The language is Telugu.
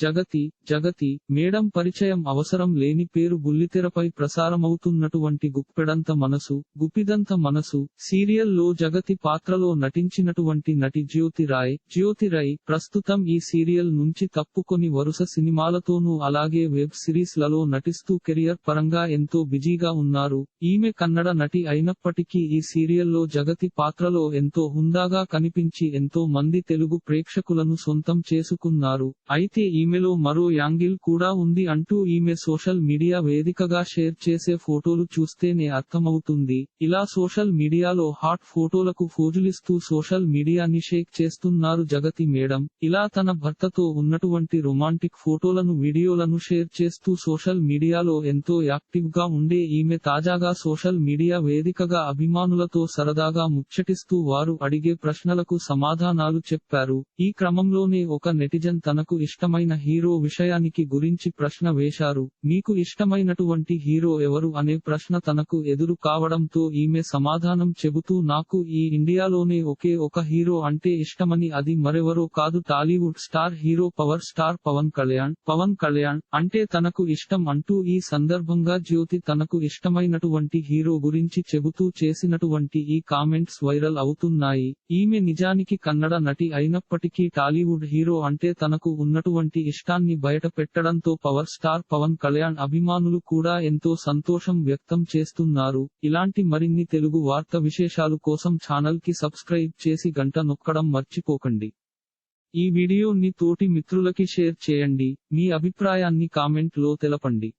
జగతి జగతి మేడం పరిచయం అవసరం లేని పేరు బుల్లితెరపై ప్రసారమవుతున్నటువంటి గుప్పెడంత మనసు గుప్పిదంత మనసు సీరియల్లో జగతి పాత్రలో నటించినటువంటి నటి జ్యోతి రాయ్ జ్యోతి రాయ్ ప్రస్తుతం ఈ సీరియల్ నుంచి తప్పుకొని వరుస సినిమాలతోనూ అలాగే వెబ్ సిరీస్లలో నటిస్తూ కెరియర్ పరంగా ఎంతో బిజీగా ఉన్నారు. ఈమె కన్నడ నటి అయినప్పటికీ ఈ సీరియల్లో జగతి పాత్రలో ఎంతో హుందాగా కనిపించి ఎంతో మంది తెలుగు ప్రేక్షకులను సొంతం చేసుకున్నారు. అయితే ఈమె ఈమెలో మరో యాంగిల్ కూడా ఉంది అంటూ ఈమె సోషల్ మీడియా వేదికగా షేర్ చేసే ఫోటోలు చూస్తేనే అర్థమవుతుంది. ఇలా సోషల్ మీడియాలో హాట్ ఫోటోలకు ఫోజులిస్తూ సోషల్ మీడియాని షేక్ చేస్తున్నారు జగతి మేడం. ఇలా తన భర్తతో ఉన్నటువంటి రొమాంటిక్ ఫోటోలను వీడియోలను షేర్ చేస్తూ సోషల్ మీడియాలో ఎంతో యాక్టివ్గా ఉండే ఈమె తాజాగా సోషల్ మీడియా వేదికగా అభిమానులతో సరదాగా ముచ్చటిస్తూ వారు అడిగే ప్రశ్నలకు సమాధానాలు చెప్పారు. ఈ క్రమంలోనే ఒక నెటిజన్ తనకు ఇష్టమైన హీరో విషయానికి గురించి ప్రశ్న వేశారు. మీకు ఇష్టమైనటువంటి హీరో ఎవరు? అనే ప్రశ్న తనకు ఎదురు కావడంతో ఈమె సమాధానం చెబుతూ నాకు ఈ ఇండియాలోనే ఒకే ఒక హీరో అంటే ఇష్టమని అది మరెవరో కాదు. Tollywood star hero power star Pawan Kalyan Pawan Kalyan అంటే తనకు ఇష్టం అంటూ ఈ సందర్భంగా జ్యోతి తనకు ఇష్టమైనటువంటి హీరో గురించి చెబుతూ చేసినటువంటి ఈ కామెంట్స్ వైరల్ అవుతున్నాయి. ఈమె నిజానికి కన్నడ నటి అయినప్పటికీ టాలీవుడ్ హీరో అంటే తనకు ఉన్నటువంటి ఇష్టాన్ని బయట పెట్టడంతో పవర్ స్టార్ పవన్ కళ్యాణ్ అభిమానులు కూడా ఎంతో సంతోషం వ్యక్తం చేస్తున్నారు. ఇలాంటి మరిన్ని తెలుగు వార్త విశేషాలు కోసం ఛానల్కి సబ్స్క్రైబ్ చేసి గంట నొక్కడం మర్చిపోకండి. ఈ వీడియోని తోటి మిత్రులకి షేర్ చేయండి. మీ అభిప్రాయాన్ని కామెంట్లో తెలపండి.